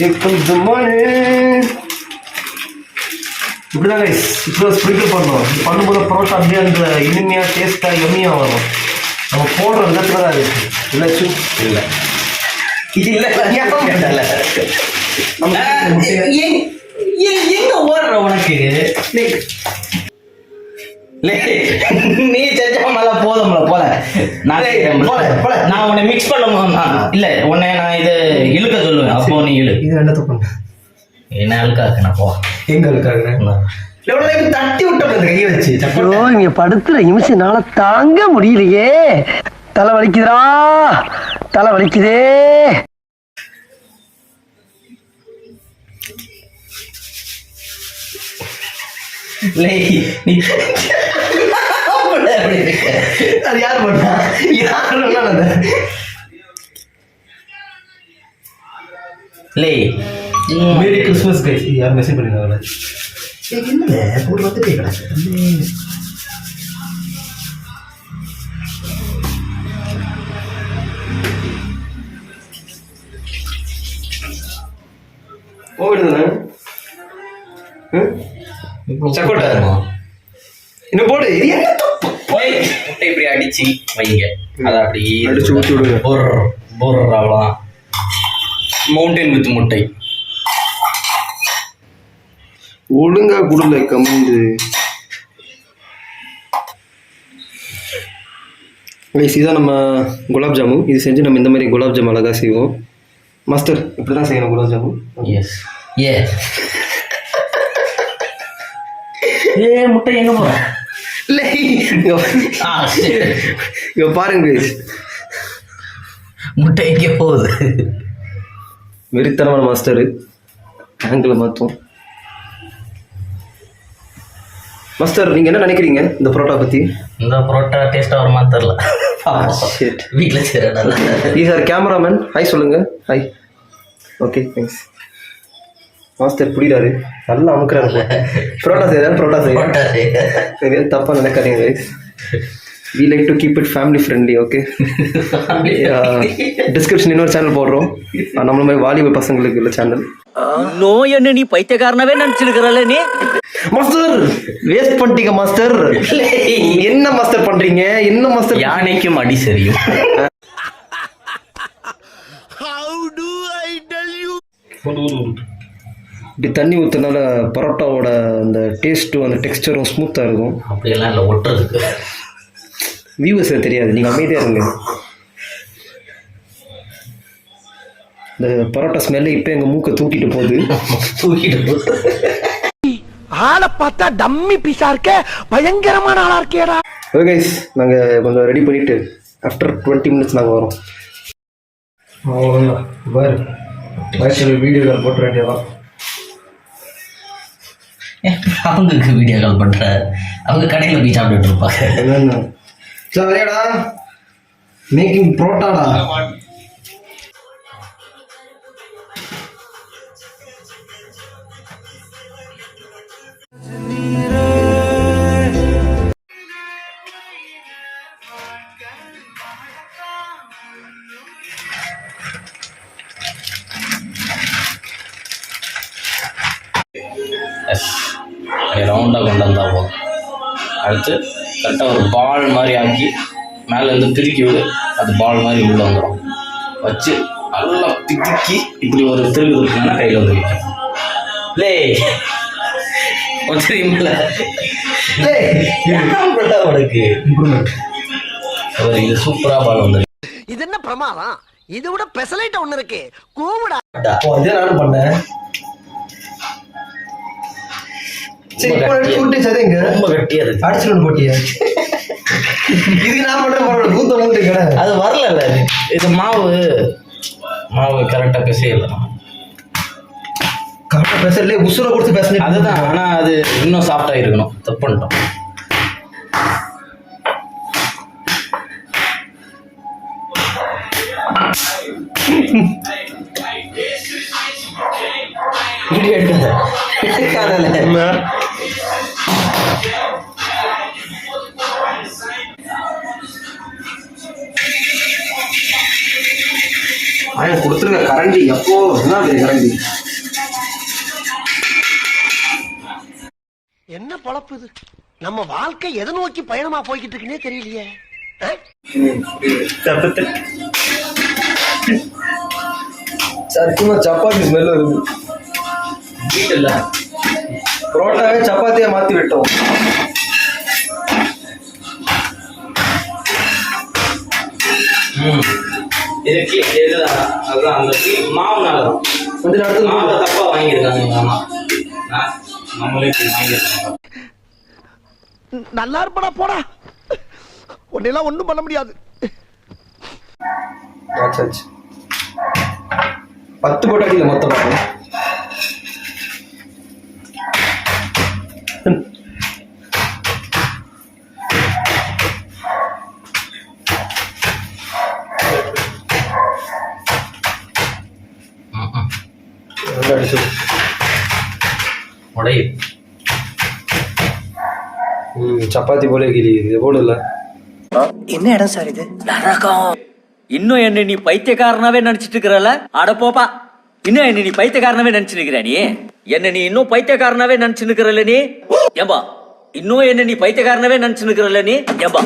இது ஓட்ட- பெரிய ஒட்டாச்சு இப்படிதான் guys. இப்போ ஸ்ப்ரிங்கிள் பண்ணணும் இது பண்ணும்போது பரோட்டா அப்படியே அந்த இனிமையா டேஸ்டா எம்மியா வரும். நம்ம போடுற விதத்துல தான் இருக்கு. இல்லை சு இல்ல. இல்ல இல்ல. எங்க- ஓடுற உனக்கு? நீ செஞ்சாமல போதும்ல போல. நான். போல, போல. நான் உன்னை மிக்ஸ் பண்ணும் இல்ல உன்னை நான் இது இழுக்க சொல்லுவேன். அப்போ நீ இழு. இது என்ன தப்பு. என்ன இழுக்காக்கு நான் போ எங்க எவ்வளவு தட்டி விட்டோம் கையை வச்சு. ஐயோ இங்க படுத்துற நிமிஷம்னால தாங்க முடியலையே. தலை வலிக்குதுடா. தலை வலிக்குதே. லே நீ அது யார் பண்ணா? யார் லே மேரி கிறிஸ்மஸ் கைஸ் யார் மெசேஜ் பண்ணிருக்காங்க என்ன கிடக்கு போயிடுதானே சக்கோட்டை. இன்னும் போடு இது என்ன தப்பு போய் முட்டை இப்படி அடிச்சு வைங்க. அதை அப்படி அடிச்சு ஊத்தி விடுங்க. போர் போர் அவ்வளோதான் மவுண்டன் வித் முட்டை. ஒழுங்கா குடுல கமெண்ட் கைஸ் இதான் நம்ம குலாப் ஜாமுன் இது செஞ்சு நம்ம இந்த மாதிரி குலாப் ஜாமுன் அழகாக செய்வோம். மாஸ்டர் இப்படி தான் செய்யணும் குலாப் ஜாமுன் எஸ் ஏ ஏ முட்டை எங்க போற? இல்லை. சரி. இங்க பாருங்க. முட்டை எங்க போகுது. வெறித்தனமான மாஸ்டர் ஆங்கிள் மாற்றும் மாஸ்டர் நீங்க என்ன நினைக்கிறீங்க இந்த பரோட்டா பத்தி? இந்த பரோட்டா டேஸ்டா வருமா தெரியல. வீட்டில் செய்யறதால ஈஸ் ஆர் கேமராமேன் ஹாய் சொல்லுங்க. ஹாய் ஓகே தேங்க்ஸ் மாஸ்டர் புரியுறாரு நல்லா அமுக்குறாரு பரோட்டா செய்யறேன் பரோட்டா செய்யறேன் பரோட்டா செய்ய எதுவும் தப்பா நினைக்காதீங்க guys we like to keep it family friendly okay description இன்னொரு சேனல் போடுறோம். நம்மள மாதிரி வாலிப பசங்களுக்கு இல்லை சேனல் நோய் என்ன நீ பைத்தியக்காரனவே நினைச்சிருக்கிறல்ல நீ? மாஸ்டர் வேஸ்ட் பண்ணிட்டீங்க மாஸ்டர் என்ன மாஸ்டர் பண்றீங்க? என்ன மாஸ்டர் யானைக்கும் அடி சரியும். இப்படி தண்ணி ஊற்றுனால பரோட்டாவோட அந்த டேஸ்ட்டும் அந்த டெக்ஸ்டரும் ஸ்மூத்தாக இருக்கும். அப்படியெல்லாம் இல்லை ஒட்டுறதுக்கு. வியூவர்ஸ் தெரியாது நீங்கள் அமைதியாக இருங்க. இந்த பரோட்டா ஸ்மெல்லு இப்போ எங்கள் மூக்கை தூக்கிட்டு போகுது. தூக்கிட்டு போ. ஆளை பார்த்தா டம்மி பீஸா இருக்க பயங்கரமான ஆளா இருக்கேடா. ஓகே கைஸ் நாங்கள் கொஞ்சம் ரெடி பண்ணிவிட்டு ஆஃப்டர் டுவெண்ட்டி மினிட்ஸ் நாங்கள் வரோம். அவ்வளோதான் பாரு வயசில் வீடியோ போட்டு வேண்டியதான் அவங்களுக்கு வீடியோ கால் பண்ற அவங்க கடையில போய் சாப்பிட்டுட்டு இருப்பாங்க என்னென்ன சரியாடா மேக்கிங் புரோட்டாடா எஸ் ரவுண்டாக கொண்டு வந்தா போதும். அடுத்து கரெக்டாக ஒரு பால் மாதிரி ஆக்கி மேலேருந்து திருக்கி விடு. அது பால் மாதிரி உள்ளே வந்துடும் வச்சு நல்லா பிதுக்கி இப்படி ஒரு திருகு இருக்குன்னா கையில் வந்து நிற்கும் லே. தெரியுமில்ல? உனக்கு? இது சூப்பராக பால் வந்து இது என்ன பிரமாதம்? இது விட பெசலைட் ஒண்ணு இருக்கு. கூவுடா. இதே நானும் பண்ணேன். சரி இப்போ எடுத்து விட்டு சதைங்க. ரொம்ப கட்டியாக இருக்கு. அடிச்சுட்டு போட்டியா? இதுக்கு நான் பண்ற பரவாயில்ல கூத்த மூட்டு கடை அது வரல இது மாவு மாவு கரெக்டாக பிசையலாம் கரெக்டாக பேசலே உசுரை கொடுத்து பேசுனே அதுதான். ஆனால் அது இன்னும் சாஃப்டாக இருக்கணும் தப்பு பண்ணிட்டோம். வீடியோ எடுக்காத. ஆயம் கொடுத்துருங்க. கரண்டி. எப்போ என்ன கரண்டி. என்ன பொழப்பு இது? நம்ம வாழ்க்கை எதை நோக்கி பயணமா போய்கிட்டு இருக்குன்னே தெரியலையே? சத்தியமா சப்பாத்தி ஸ்மெல் வருது. வீட்டில் புரோட்டாவே சப்பாத்தியா மாத்தி விட்டோம். ம். இதுக்கு இதுதான் அதுதான் அந்த கீ- மாவுனால தான். கொஞ்ச நேரத்துல மாவை தப்பாக வாங்கியிருக்காங்க. எங்கள் அம்மா நான் நம்மளே போய் வாங்கியிருக்காங்க. நல்லா இருப்படா போடா. உன்னெல்லாம் ஒண்ணும் பண்ண முடியாது. பத்து மொத்தம். ம் நல்லா அடிச்சு உடையுது ம் சப்பாத்தி போல கிளியுது இது போடல என்ன இடம் சார் இது? நரகம். இன்னும் என்ன நீ பைத்தியக்காரனாவே நினைச்சிட்டு இருக்கிறல? அட போப்பா. இன்னும் என்ன நீ பைத்தியக்காரனாவே நினைச்சு நிக்கிற நீ? என்ன நீ இன்னும் பைத்தியக்காரனாவே நினைச்சு நிக்கிறல்ல நீ? ஏம்பா. இன்னும் என்ன நீ பைத்தியக்காரனாவே நினைச்சு நிக்கிறல்ல நீ? ஏம்பா.